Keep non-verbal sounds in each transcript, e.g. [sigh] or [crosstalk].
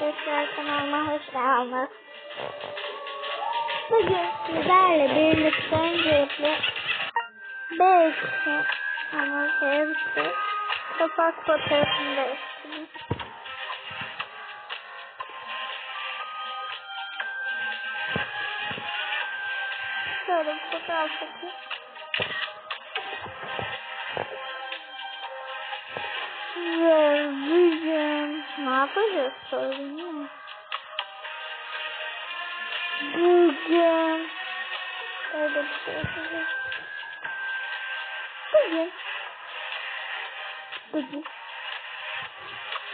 Arkadaşlar kanalıma hoş geldiniz. Bugün sizlerle birlikte öncelikle belki ama hepsi kapak fotoğrafını değiştirdim. Şöyle bir fotoğraf çekeyim. Ve bugün ne yapacağız söyleyeyim mi? Bugün öyle bir şey yapacağız. Bugün bugün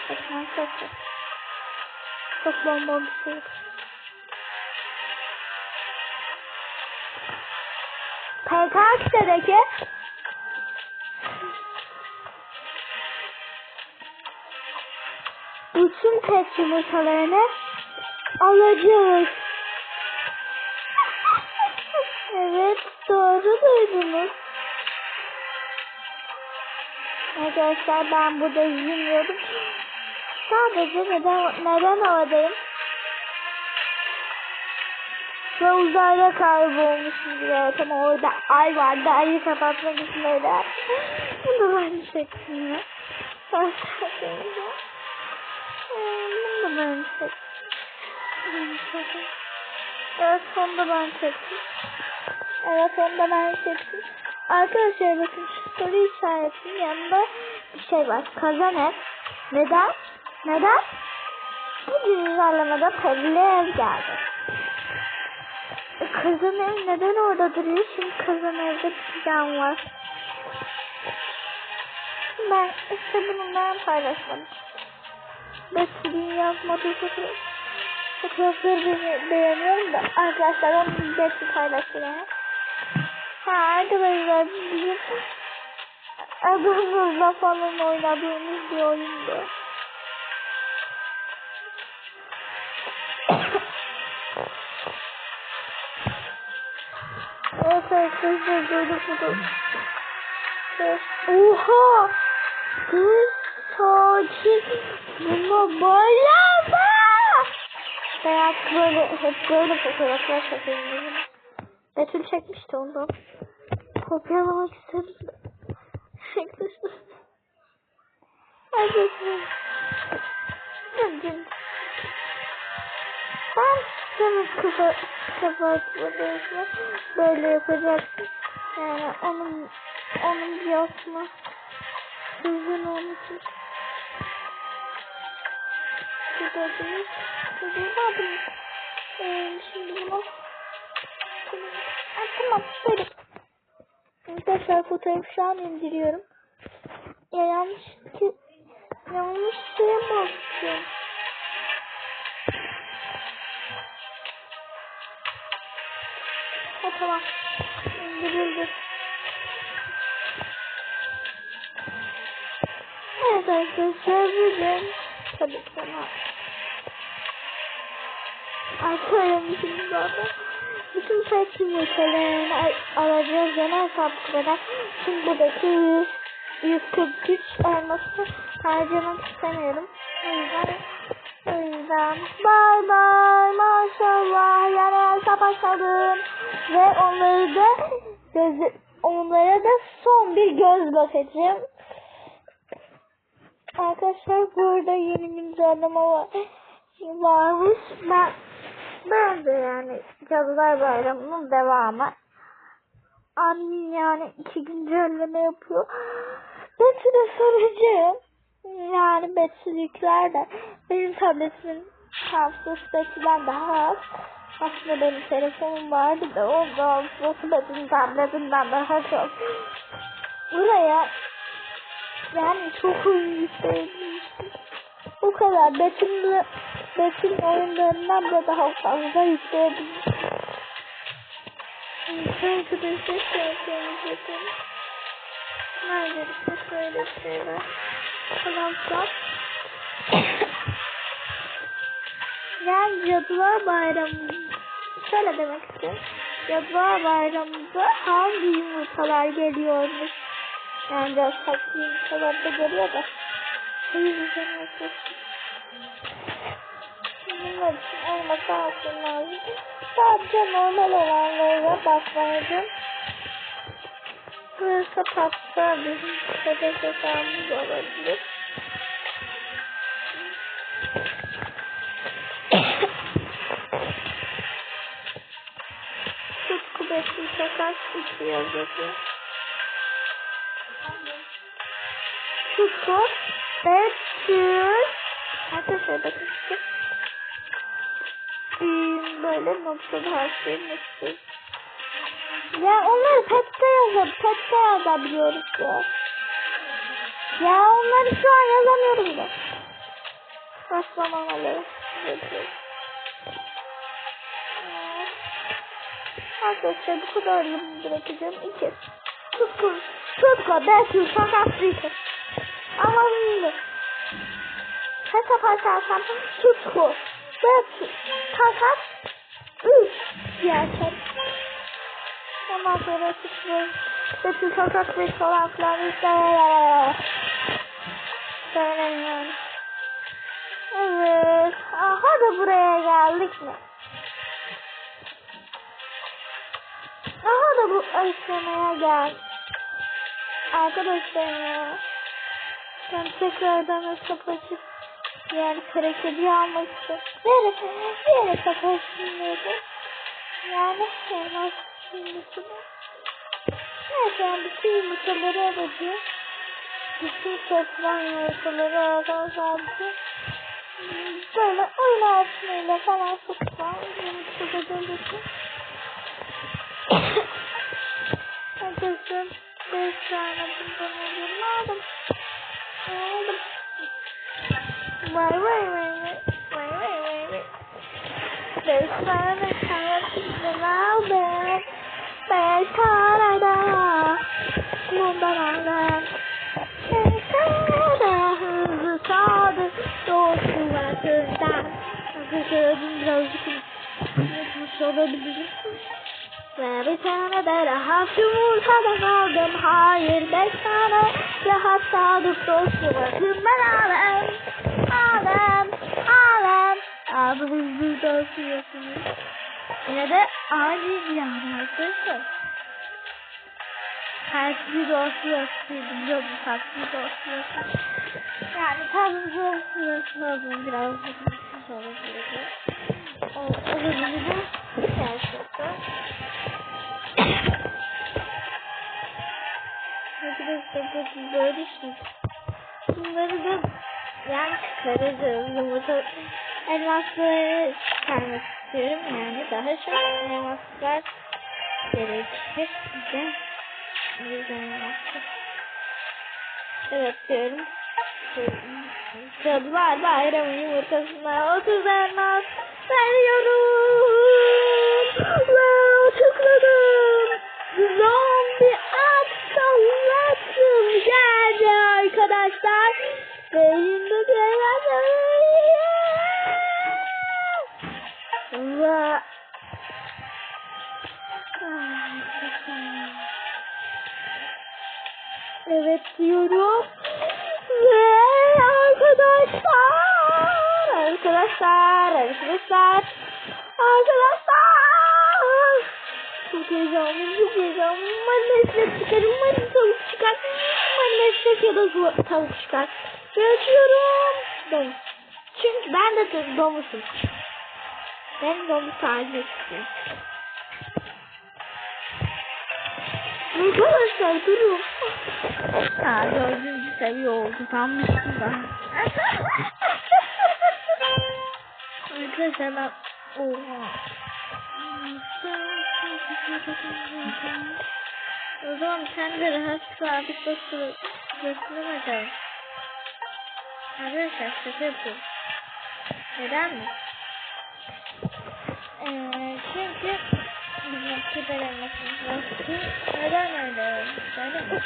Bakın arkadaşlar çok bomba bir şey. PKK'daki bütün pet yumurtalarını alacağız. evet doğru duydunuz. Arkadaşlar ben burada yiyemiyorum. Sadece neden, neden havadayım? Ve uzayda kaybolmuşum diye. Ama orada ay vardı. Ayı kapatmak için öyle. Bunu ben çektim ya. Ben. Bunu ben çektim. Ben. Evet onu da ben çektim. Evet onu da ben çektim. Arkadaşlar bakın şu soru işaretinin yanında bir şey var. Kazan ev. Neden? Neden? Bu güncellemede perili ev geldi. E, kazan ev neden orada duruyor? Şimdi kazan evde bir plan var. Ben işte bunu ben paylaşmadım. Betül'ün yazmadığı fotoğraf. Fotoğrafları be beğeniyorum da arkadaşlar onu Betül paylaşıyor yani. Ha arkadaşlar bizim adımızla falan oynadığımız bir oyundu. Evet arkadaşlar böyle fotoğraf. Oha! Kız sakin. Buna bayılma. Ben artık böyle hep böyle fotoğraflar çekiyorum. Betül çekmişti ondan. Kopyalamak istedim. Arkadaşlar. Dün dün. Ben senin kafa kapatmadığında böyle yapacaksın. Yani onun onun bir yapma. Sizin onun değil. Şurada ne yapayım? Ee, şimdi bunu Ha, tamam böyle. Arkadaşlar fotoğrafı şu an indiriyorum. Ya yanlış ki yanlış şeye bastım. Ha tamam. İndirildi. Evet arkadaşlar bugün tabii ki Açıyorum şimdi zaten. Bütün pet yumurtalarını alacağız genel hesaplara. Şimdi buradaki 100, 143 elması harcamak istemiyorum. O yüzden o yüzden bye bye maşallah yani hesap açalım. Ve onları da göz, onlara da son bir göz bakacağım. Arkadaşlar burada yeni güncelleme var. varmış. Ben ben de yani Cadılar Bayramı'nın devamı. Annem yani iki güncelleme yapıyor. Betül'e soracağım. Yani Betül yükler de benim tabletimin hafızası Betül'den daha az. Aslında benim telefonum vardı da o da hafızası Betül'ün tabletinden daha çok. Buraya yani çok oyun yükleyebilmiştim. Bu kadar. Betül'ü Betül oyunlarından da daha fazla yükleyebilmiştim. Arkadaşlar şarkımız yapalım. Nerede işte şöyle şey. Falan filan. Yani Cadılar Bayramı şöyle demek istiyorum. Cadılar Bayramı'nda hangi yumurtalar geliyormuş? Yani biraz farklı yumurtalar da geliyor da. Arkadaşlar. yapmak için olması alsın. Sadece normal olanlara bakmalıydım. Burası patsa bizim hedef hesabımız olabilir. Tutku beşli şakak iki yazıyor. Tutku Betül Arkadaşlar bakın Ee, böyle noktada her şeyin üstü. Ya onları pette yazıp pette yazabiliyoruz ya. Ya onları şu an yazamıyorum da. Başlamamaları. Arkadaşlar bu kadar bırakacağım. İki. Tutku. Tutku. Betül. Fakat Rita. Ama şimdi. Kaç yaparsam tutku. Betül. Fakat üç. Gerçek. Ondan sonra tutku. Betül. Fakat beş falan filan. Yani. Evet. Aha da buraya geldik mi? Aha da bu aşamaya gel. Arkadaşlar ya. Ben tekrardan hesap yani karakteri almak istiyorum. Nereye? Nereye hesap açmıyordu? Yani elmas yumurtalı. Neyse yani bütün yumurtaları alacağım. Bütün toplam yumurtaları alacağım. Böyle oyun altıyla falan tutmam. Yumurtaları alacağım. [coughs] Arkadaşlar 5 tane bundan alıyorum. Aldım. Aldım. Vay vay vay vay. Vay vay vay vay. 5 tane kanatından aldım. 5 tane daha. Bundan aldım. 5 tane daha hızlı sağdı. Doğru vaktinden. Arkadaşlar birazcık unutmuş olabilirim. Ve bir tane de rahat yumurtadan aldım. Hayır beş tane rahat sadık dostum. Ben alem, alem, alem. Abi biz burada oturuyorsunuz. Yine de acil yani arkadaşlar. Farklı dostluyorsun. Yok farklı dostluyorsun. Yani tabii dostluyorsun. Biraz sıkıntısız olabilir. Olabilir. Gerçekten. Arkadaşlar bakın böyle şey. Bunları da yani çıkaracağız. Yumurta elmasları çıkarmak istiyorum. Yani daha çok elmaslar gerekecek bize. Güzel elmaslar. Evet diyorum. Cadılar bayramı yumurtasına 30 elmas veriyorum. Ve tıkladım. Zombi aksallatım geldi arkadaşlar. Ve arkadaşlar, arkadaşlar, arkadaşlar. Çok heyecanlıyım, çok heyecanlıyım. Umarım meslek çıkarım, umarım tavuk çıkar. Meslek ya da tavuk çıkar. Ve açıyorum. Domuz. Çünkü ben de domuzum. Ben domuz tarzı istiyorum. Arkadaşlar durun. Ha dördüncü seviye oldu sanmıştım ben. [laughs] Arkadaşlar ben... Oha. O zaman sen de rahat sabit basılı basılı bakalım. Arkadaşlar şaka yapıyorum. Neden mi? Ee, çünkü bizim küper elmasımız var. Neden öyle? Söyle mi?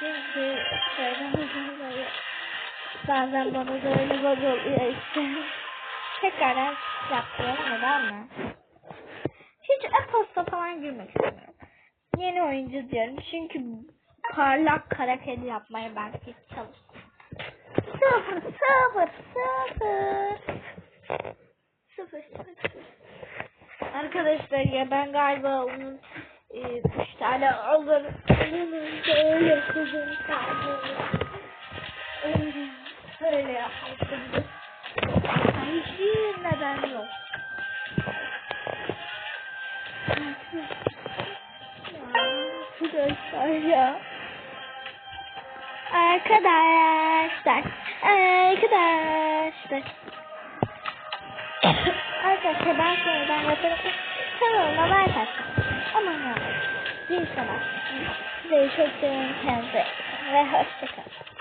Çünkü söylemeyeceğim böyle. Bazen bana da öyle bug oluyor işte. Tekrardan yapıyorum neden mi? Hiç e-posta falan girmek istemiyorum. Yeni oyuncu diyorum çünkü parlak karakteri yapmaya ben hiç çalıştım. Sıfır sıfır sıfır. Arkadaşlar ya ben galiba onun e, üç tane alırım. Öyle kızım kaldı. Öyle yapmışım. Hiçbir neden yok. Arkadaşlar ya. Arkadaşlar. Arkadaşlar. Arkadaşlar ben sonradan yaparım. Kanalıma like atın. Aman ya. Bir kadar. Size çok seviyorum kendinize. Ve hoşçakalın.